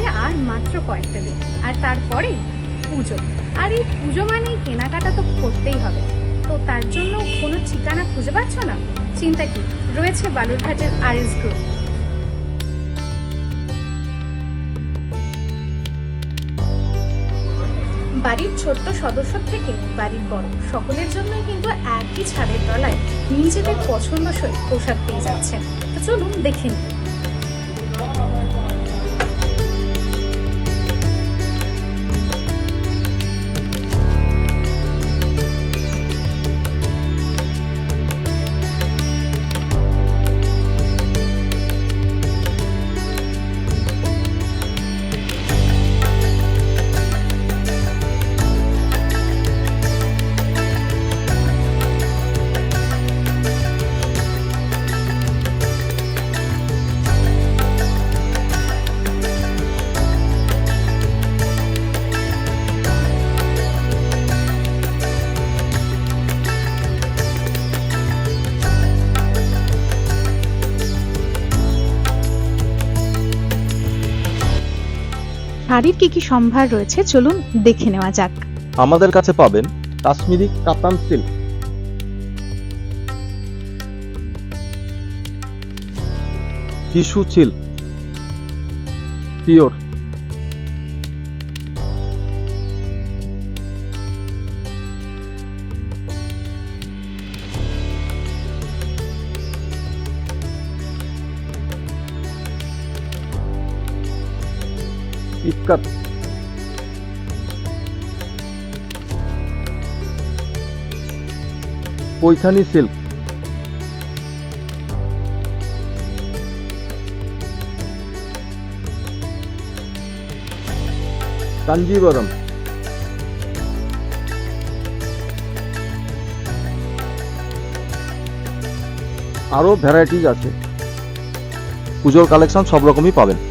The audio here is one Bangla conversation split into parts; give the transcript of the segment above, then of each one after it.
হাতে আর মাত্র কয়েকটা দিন। আর তারপরে পুজো। আর এই পুজো মানেই কেনাকাটা তো করতেই হবে। তো তার জন্য কোনো ঠিকানা খুঁজে পাচ্ছ না? চিন্তা কি? রয়েছে বালুরঘাটের আর এস গ্রুপ। বাড়ির ছোট্ট সদস্য থেকে বাড়ির বড় সকলের জন্য কিন্তু একই ছাদের তলায় নিজেদের পছন্দসই পোশাক পেয়ে যাচ্ছেন। তো চলুন দেখে নিই। শাড়ির কি কি সম্ভার রয়েছে? চলুন দেখে নেওয়া যাক। আমাদের কাছে পাবেন Kashmiri Katan silk. Tissue silk. Pure. Ikkat Paithani silk. Kanjivaram. আরও ভ্যারাইটিজ আছে। পুজোর কালেকশন সব রকমই পাবেন।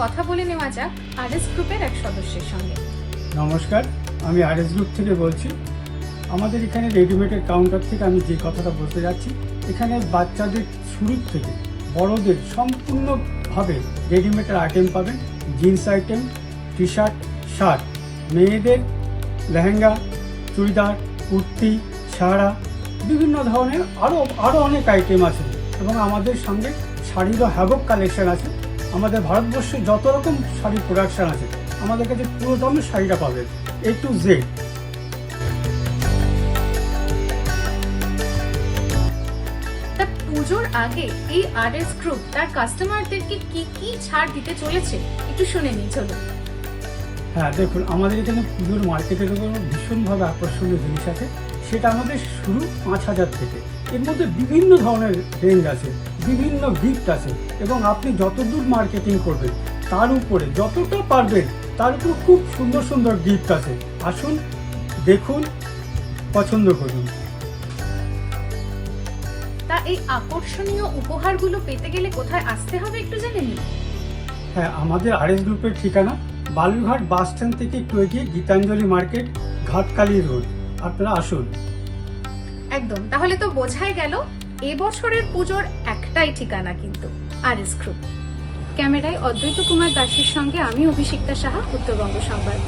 কথা বলে নেওয়া যাক আর এস গ্রুপের এক সদস্যের সঙ্গে। নমস্কার, আমি আরএস গ্রুপ থেকে বলছি। আমাদের এখানে রেডিমেডের কাউন্টার থেকে আমি যে কথাটা বলতে যাচ্ছি, এখানে বাচ্চাদের শুরু থেকে বড়দের সম্পূর্ণভাবে রেডিমেডের আইটেম পাবেন। Jeans item T shirt. Shirt মেয়েদের লেহেঙ্গা, চুড়িদার, কুর্তি, সারা, বিভিন্ন ধরনের আরও আরও অনেক আইটেম আছে। এবং আমাদের সঙ্গে শাড়িরও হ্যাভক কালেকশন আছে। আমাদের ভারতবর্ষে যত রকম শাড়ির প্রোডাকশন আছে আমাদের কাছে পুরো দামের শাড়িটা পাবেন এ টু জেড পুজোর আগে এই আর এস গ্রুপ তার কাস্টমারদেরকে কি কি ছাড় দিতে চলেছে? একটু শুনে নিই চলুন। হ্যাঁ দেখুন আমাদের এখানে পুজোর মার্কেটের উপর ভীষণভাবে আকর্ষণীয় জিনিস আছে। সেটা আমাদের শুরু পাঁচ হাজার থেকে। এর মধ্যে বিভিন্ন ধরনের রেঞ্জ আছে বিভিন্ন গিফট আছে এবং আপনি যতদূর মার্কেটিং করবেন তার উপরে যতটা পারবেন তার উপর খুব সুন্দর সুন্দর গিফট আছে। আসুন দেখুন পছন্দ করুন। তা এই আকর্ষণীয় উপহারগুলো পেতে গেলে কোথায় আসতে হবে একটু জেনে নিন। হ্যাঁ আমাদের আরএস গ্রুপের ঠিকানা বালুরঘাট বাস স্ট্যান্ড থেকে একটু এগিয়ে গীতাঞ্জলি মার্কেট ঘাটকালি রোড। আপনারা আসুন। একদম। তাহলে তো বোঝাই গেল এবছরের পুজোর একটাই ঠিকানা কিন্তু আর এস ক্যামেরায় অদ্বৈত কুমার দাসের সঙ্গে আমি অভিষিক্তা সাহা, উত্তরবঙ্গ সংবাদ।